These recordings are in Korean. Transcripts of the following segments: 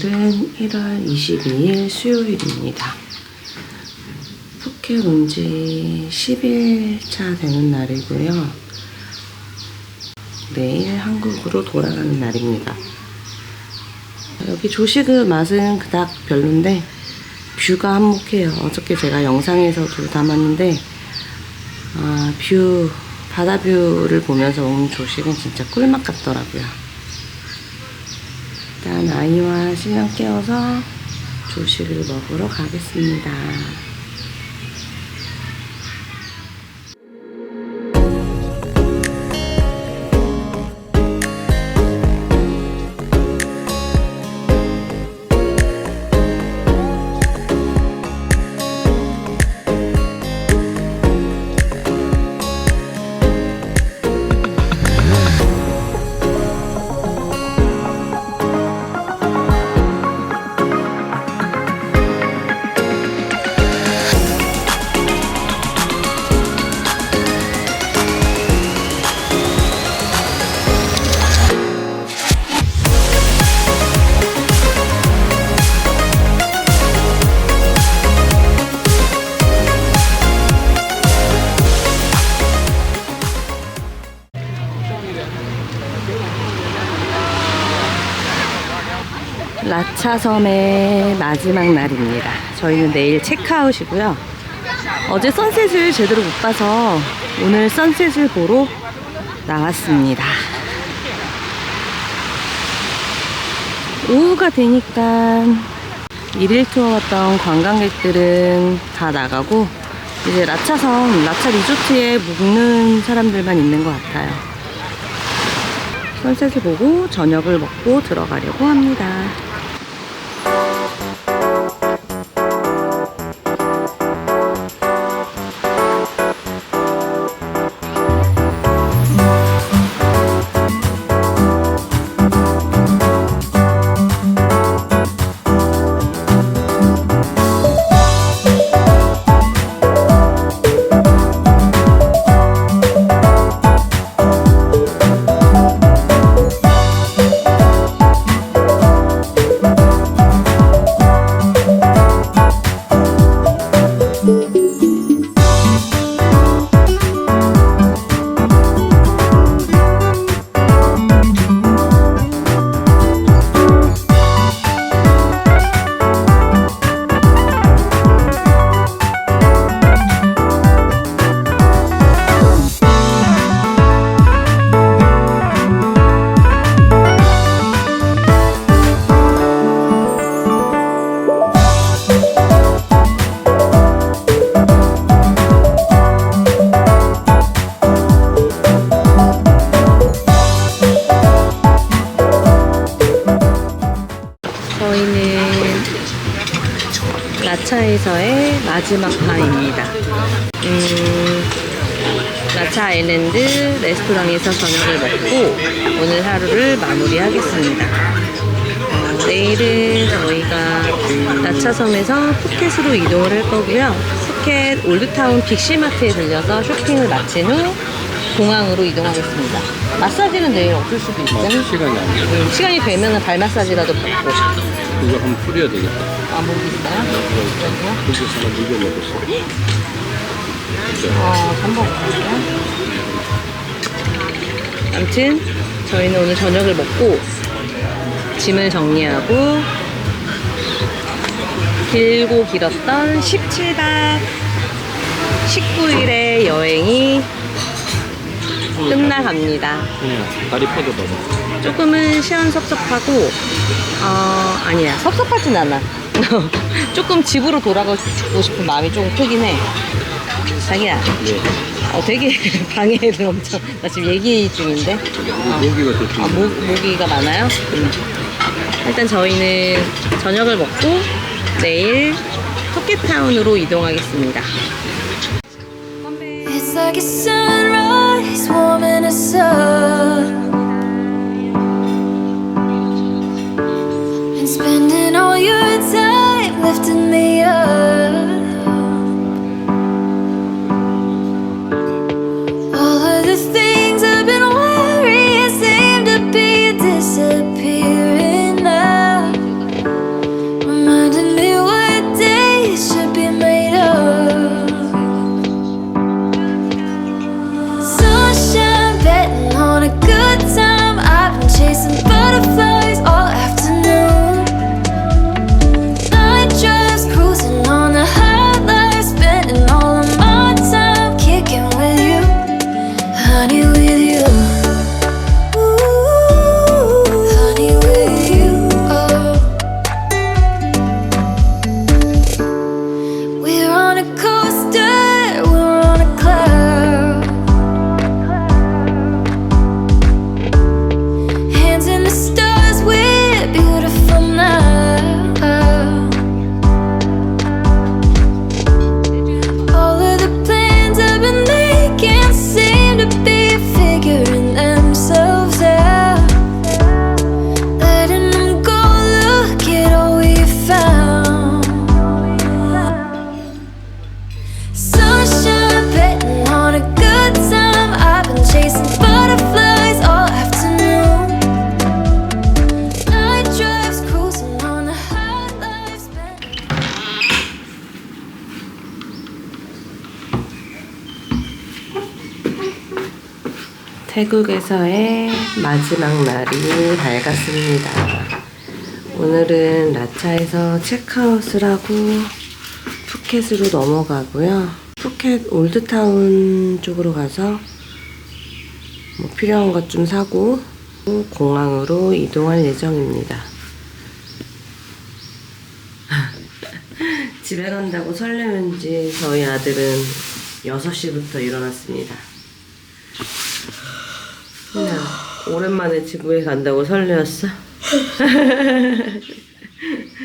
오늘은 1월 22일 수요일입니다. 푸켓 온지 10일차 되는 날이고요. 내일 한국으로 돌아가는 날입니다. 여기 조식은 맛은 그닥 별론데 뷰가 한몫해요. 어저께 제가 영상에서도 담았는데 아, 뷰 바다 뷰를 보면서 먹는 조식은 진짜 꿀맛 같더라고요. 아이와 신랑 깨워서 조식을 먹으러 가겠습니다. 차섬의 마지막 날입니다. 저희는 내일 체크아웃이고요. 어제 선셋을 제대로 못 봐서 오늘 선셋을 보러 나왔습니다. 오후가 되니까 일일 투어 왔던 관광객들은 다 나가고 이제 라차섬, 라차 리조트에 묵는 사람들만 있는 것 같아요. 선셋을 보고 저녁을 먹고 들어가려고 합니다. 라차에서의 마지막 밤입니다. 음, 라차 아일랜드 레스토랑에서 저녁을 먹고 오늘 하루를 마무리하겠습니다. 어, 내일은 저희가 라차섬에서 푸켓으로 이동을 할 거고요. 푸켓 올드타운 빅시마트에 들려서 쇼핑을 마친 후 공항으로 이동하겠습니다. 마사지는 내일 없을 수도 있어요. 시간이 안 돼. 음, 시간이 되면 발 마사지라도 받고. 이거 한번 뿌려야 되겠다. 아, 목 있어요? 여기요? 그래서 하나 녹여 먹었어. 어, 한번 볼게요. 아무튼 저희는 오늘 저녁을 먹고 짐을 정리하고 길고 길었던 17박 19일의 여행이 끝나갑니다. 그냥 다리 뻗어봐봐. 조금은 시원섭섭하고 어 아니야 섭섭하진 않아 조금 집으로 돌아가고 싶은 마음이 조금 크긴 해 자기야 네. 어 되게 방해를 엄청 나 지금 얘기 중인데 어. 모기가 대충. 아, 모, 모기가 많아요? 음. 일단 저희는 저녁을 먹고 내일 토끼타운으로 이동하겠습니다 like a sunrise warming us up and spending 태국에서의 마지막 날이 밝았습니다. 오늘은 라차에서 체크아웃을 하고 푸켓으로 넘어가고요. 푸켓 올드타운 쪽으로 가서 뭐 필요한 것 좀 사고 공항으로 이동할 예정입니다. 집에 간다고 설레는지 저희 아들은 6시부터 일어났습니다. 그냥 오랜만에 지구에 간다고 설레었어?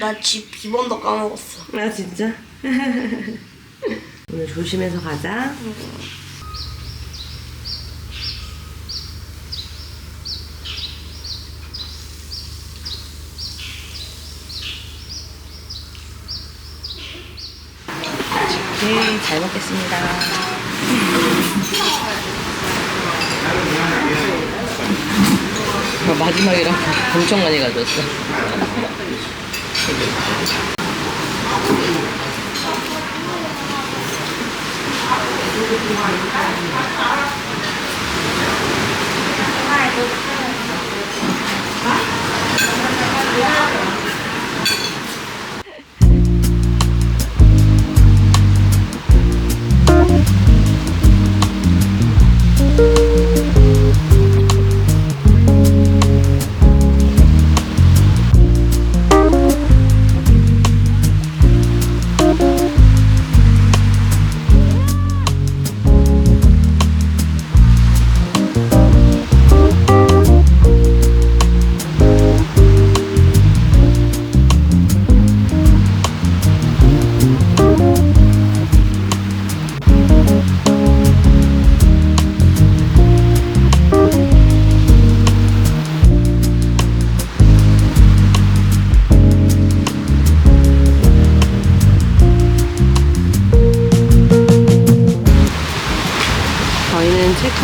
나 집 비번도 까먹었어. 아 진짜? 오늘 조심해서 가자. 네, 잘 먹겠습니다. 마지막이라 엄청 많이 가져왔어.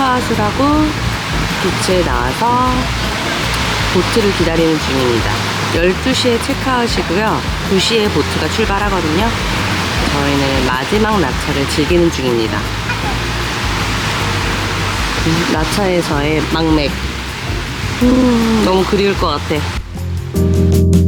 하고 비치에 나와서 보트를 기다리는 중입니다. 12시에 체크아웃이고요. 2시에 보트가 출발하거든요. 저희는 마지막 낙차를 즐기는 중입니다. 음, 낙차에서의 막맥. 음, 너무 그리울 것 같아.